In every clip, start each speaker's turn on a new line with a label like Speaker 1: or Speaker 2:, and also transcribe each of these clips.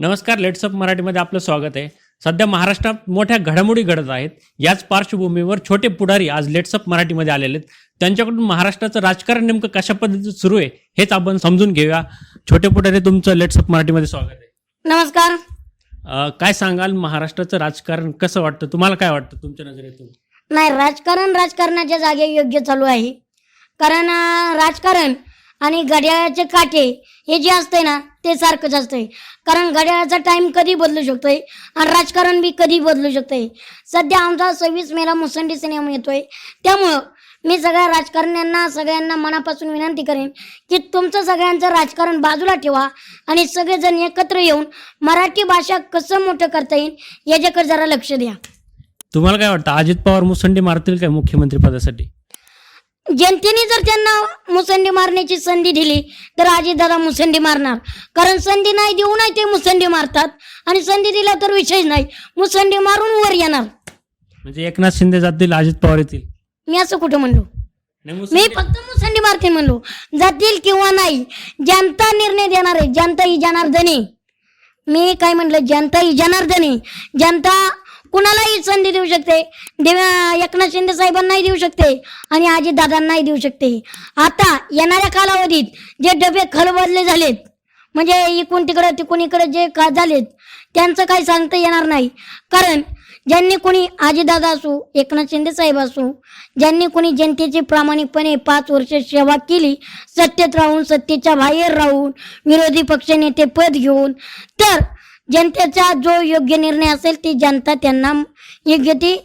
Speaker 1: नमस्कार लेट्सअप मराठीमध्ये आपलं स्वागत आहे. सध्या महाराष्ट्रात मोठ्या घडामोडी घडत आहेत. याच पार्श्वभूमीवर छोटे पुढारी आज लेट्सअप मराठीमध्ये आलेले आहेत. त्यांच्याकडून महाराष्ट्राचं राजकारण नेमकं कशा पद्धतीचं सुरू आहे हेच आपण समजून घेऊया. छोटे पुढारी तुमचं लेट्सअप मराठीमध्ये स्वागत आहे.
Speaker 2: नमस्कार.
Speaker 1: अं, काय सांगाल महाराष्ट्राचं राजकारण कसं वाटतं? तुम्हाला काय वाटतं तुमच्या नजरेतून?
Speaker 2: नाही राजकारण राजकारणाच्या जागे योग्य चालू आहे. कारण अं, राजकारण आणि घड्याळाचे काटे हे जे असते ना ते सारखंच असतंय. कारण घड्याळाचा टाइम कधी बदलू शकतोय? आणि राजकारण बी कधी बदलू शकतंय? सध्या आमचा सव्वीस मेला मुसंडी सिनेमा येतोय. त्यामुळं मी सगळ्या राजकारण्यांना सगळ्यांना मनापासून विनंती करेन की तुमचं सगळ्यांचं राजकारण बाजूला ठेवा आणि सगळेजण एकत्र येऊन मराठी भाषा कसं मोठं करता येईल याच्याकडे जरा लक्ष द्या.
Speaker 1: तुम्हाला काय वाटतं? अजित पवार मुसंडी मारतील काय मुख्यमंत्री पदासाठी?
Speaker 2: जनतेने जर त्यांना मुसंडी मारण्याची संधी दिली तर अजितदादा मुसंडी मारणार. कारण संधी नाही देऊ नाही ते मुसंडी मारतात. आणि संधी दिला तर विषयच नाही. मुसंडी मारून वर येणार.
Speaker 1: म्हणजे एकनाथ शिंदे जातील अजित पवार येतील.
Speaker 2: मी असं कुठं म्हणलो?
Speaker 1: नाही,
Speaker 2: मी
Speaker 1: मुसंडी-
Speaker 2: फक्त मुसंडी मारते म्हणलो. जातील किंवा नाही जनता निर्णय देणार आहे. जनता ही जनार्दनी मी काय म्हटलं? जनता ही जनार्दनी जनता कुणालाही संधी देऊ शकते. देव एकनाथ शिंदे साहेबांनाही देऊ शकते आणि अजित दादांनाही देऊ शकते. आता येणाऱ्या कालावधीत जे डबे खलबदले झालेत म्हणजे इकून तिकडं तिकून इकडं जे का झालेत त्यांचं काही सांगता येणार नाही. कारण ज्यांनी कोणी आजीदादा असू एकनाथ शिंदे साहेब असू ज्यांनी कोणी जनतेची प्रामाणिकपणे पाच वर्ष सेवा केली सत्तेत राहून सत्तेच्या बाहेर राहून विरोधी पक्षनेते पद घेऊन तर जनतेचा जो योग्य निर्णय असेल ती जनता त्यांना योग्य ती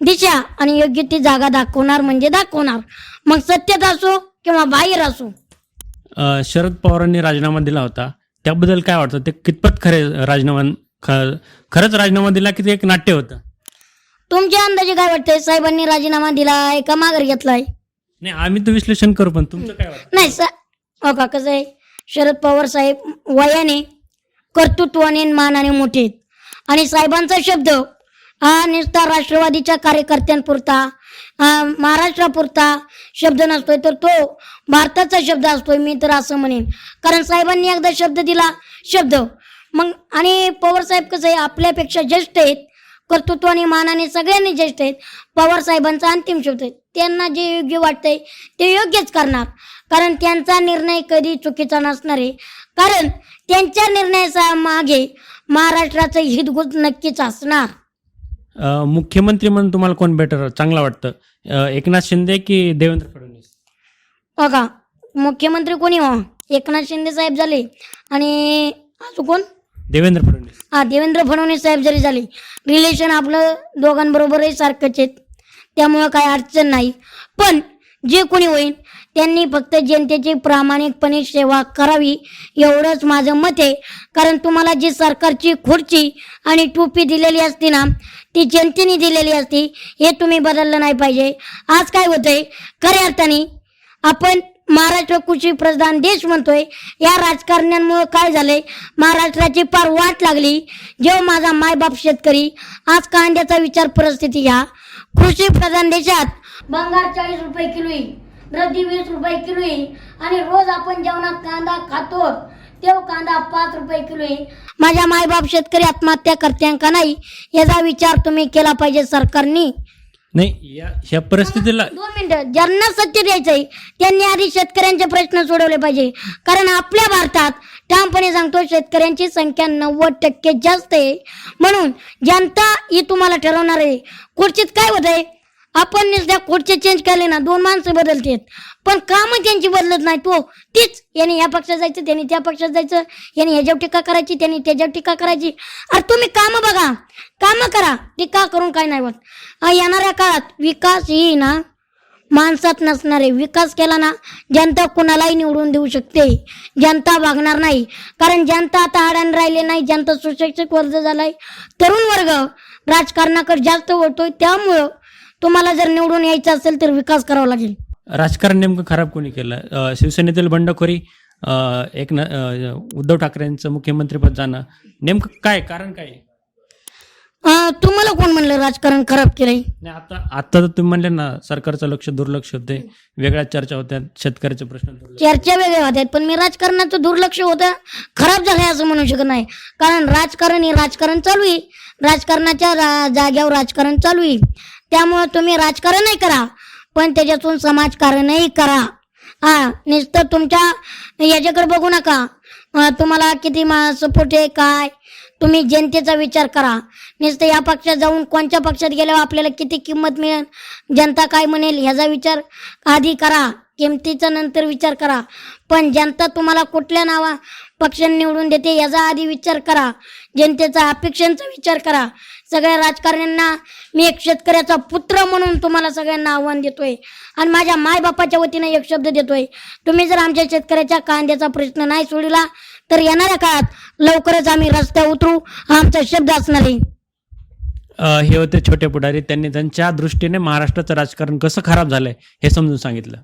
Speaker 2: दिशा आणि योग्य ती जागा दाखवणार म्हणजे दाखवणार. मग सत्तेत असो किंवा बाहेर असो.
Speaker 1: शरद पवारांनी राजीनामा दिला होता. त्याबद्दल काय वाटतं? ते कितपत खरे राजीनामा खरंच राजीनामा दिला की ते एक नाट्य होतं?
Speaker 2: तुमच्या अंदाजे काय वाटतंय? साहेबांनी राजीनामा दिलाय का माघार घेतलाय
Speaker 1: नाही आम्ही तर विश्लेषण करू पण तुमचं काय वाटतं
Speaker 2: नाही सा हो का? कसं आहे? शरद पवार साहेब वयाने कर्तृत्वाने आणि मानाने मोठे. आणि साहेबांचा शब्द हा नुसता राष्ट्रवादीच्या कार्यकर्त्यांपुरता महाराष्ट्रापुरता शब्द नसतोय तर तो भारताचा शब्द असतोय मी तर असं म्हणेन. कारण साहेबांनी एकदा शब्द दिला शब्द. मग आणि पवार साहेब कसं आहे आपल्यापेक्षा ज्येष्ठ आहेत कर्तृत्व आणि मानाने सगळ्यांनी ज्येष्ठ आहेत. पवार साहेबांचा अंतिम शब्द आहे. त्यांना जे योग्य वाटतंय ते योग्यच करणार. कारण त्यांचा निर्णय कधी चुकीचा नसणार आहे. कारण त्यांच्या निर्णयाचा मागे महाराष्ट्राचं हितगुज नक्कीच असणार.
Speaker 1: मुख्यमंत्री म्हणून तुम्हाला कोण बेटर चांगला वाटतं. एकनाथ शिंदे की देवेंद्र फडणवीस?
Speaker 2: बघा मुख्यमंत्री कोणी हो? एकनाथ शिंदे साहेब झाले. आणि अजून कोण?
Speaker 1: देवेंद्र फडणवीस.
Speaker 2: हा देवेंद्र फडणवीस साहेब जरी झाले रिलेशन आपलं दोघांबरोबरही सारखंच आहेत. त्यामुळं काही अडचण नाही. पण जे कोणी होईल त्यांनी फक्त जनतेची प्रामाणिकपणे सेवा करावी एवढंच माझं मत आहे. कारण तुम्हाला जी सरकारची खुर्ची आणि टोपी दिलेली असते ना ती जनतेने दिलेली असते हे तुम्ही बदललं नाही पाहिजे. आज काय होतंय? खऱ्या अर्थाने आपण महाराष्ट्र कृषी प्रधान देश म्हणतोय. या राजकारण्यांमुळे काय झालंय? महाराष्ट्राची फार वाट लागली. जेव्हा माझा मायबाप शेतकरी आज कांद्याचा विचार परिस्थिती घ्या. कृषी प्रधान देशात बंगार चाळीस रुपये किलो येईल रद्दी वीस रुपये किलो येईल आणि रोज आपण जेवणात कांदा खातो तेव्हा कांदा पाच रुपये किलो येईल माझ्या मायबाप शेतकरी आत्महत्या करते का नाही? याचा विचार तुम्ही केला पाहिजे सरकारनी.
Speaker 1: नाही या ह्या परिस्थितीला
Speaker 2: दोन मिनिटं. ज्यांना सत्य द्यायचंय त्यांनी आधी शेतकऱ्यांचे प्रश्न सोडवले पाहिजे. कारण आपल्या भारतात ठामपणे सांगतो शेतकऱ्यांची संख्या नव्वद टक्के जास्त आहे. म्हणून जनता ही तुम्हाला ठरवणार आहे. खुर्चीत काय होत आहे आपण नुसत्या कोटचे चेंज केले ना दोन माणसं बदलतात. पण कामं त्यांची बदलत नाही तो हो. तीच याने या पक्षात जायचं त्याने त्या पक्षात जायचं याने ह्याच्यावर टीका करायची त्याने त्याच्यावर टीका करायची. अरे तुम्ही कामं बघा. कामं करा. टीका करून काय नाही होत. येणाऱ्या काळात विकास ही ना माणसात नसणार. आहे विकास केला ना जनता कुणालाही निवडून देऊ शकते. जनता वागणार नाही. कारण जनता आता अडाण राहिले नाही. जनता सुशिक्षित वर्ग झालाय. तरुण वर्ग राजकारणाकडे जास्त वळतोय. त्यामुळं तुम्हाला जर निवडून यायचं असेल तर विकास करावा लागेल.
Speaker 1: राजकारण नेमकं खराब कोणी केलं? अ, शिवसेनेतील बंडखोरी अ, एक न- अ, उद्धव ठाकरेंचं मुख्यमंत्रीपद जाणं नेमकं काय कारण काय?
Speaker 2: अं, तुम्हाला कोण म्हणलं राजकारण खराब केलंय?
Speaker 1: नाही आता आता तर तुम्ही म्हणले ना सरकारचं लक्ष दुर्लक्ष होते वेगळ्या चर्चा होत्या शेतकऱ्याचे प्रश्न दुर्लक्ष.
Speaker 2: चर्चा वेगळ्या होत्या पण मी राजकारणाचं दुर्लक्ष होतं खराब झालंय असं म्हणू शकत नाही. कारण राजकारण हे राजकारण चालू आहे. राजकारणाच्या रा- जाग्यावर राजकारण चालू आहे. त्यामुळं तुम्ही राजकारणही करा पण त्याच्यातून समाजकारणही करा. हा नुसतं तुमच्या याच्याकडे बघू नका. तुम्हाला किती सपोर्ट आहे काय? तुम्ही जनतेचा विचार करा. नुसतं या पक्षात जाऊन कोणत्या पक्षात गेल्यावर आपल्याला किती किंमत मिळेल? जनता काय म्हणेल? ह्याचा विचार आधी करा. किमतीचा नंतर विचार करा. पण जनता तुम्हाला कुठल्या नावा पक्ष निवडून देते याचा आधी विचार करा. जनतेचा अपेक्षांचा विचार करा. सगळ्या राजकारण्यांना मी एक शेतकऱ्याचा पुत्र म्हणून तुम्हाला सगळ्यांना आव्हान देतोय. आणि माझ्या मायबापाच्या वतीनं एक शब्द देतोय. तुम्ही जर आमच्या शेतकऱ्याच्या कांद्याचा प्रश्न नाही सोडला तर येणाऱ्या काळात लवकरच आम्ही रस्त्यावर उतरू. आमचा शब्द असणार. आहे
Speaker 1: हे होते छोटे पुढारी. त्यांनी त्यांच्या दृष्टीने महाराष्ट्राचं राजकारण कसं खराब झालंय हे समजून सांगितलं.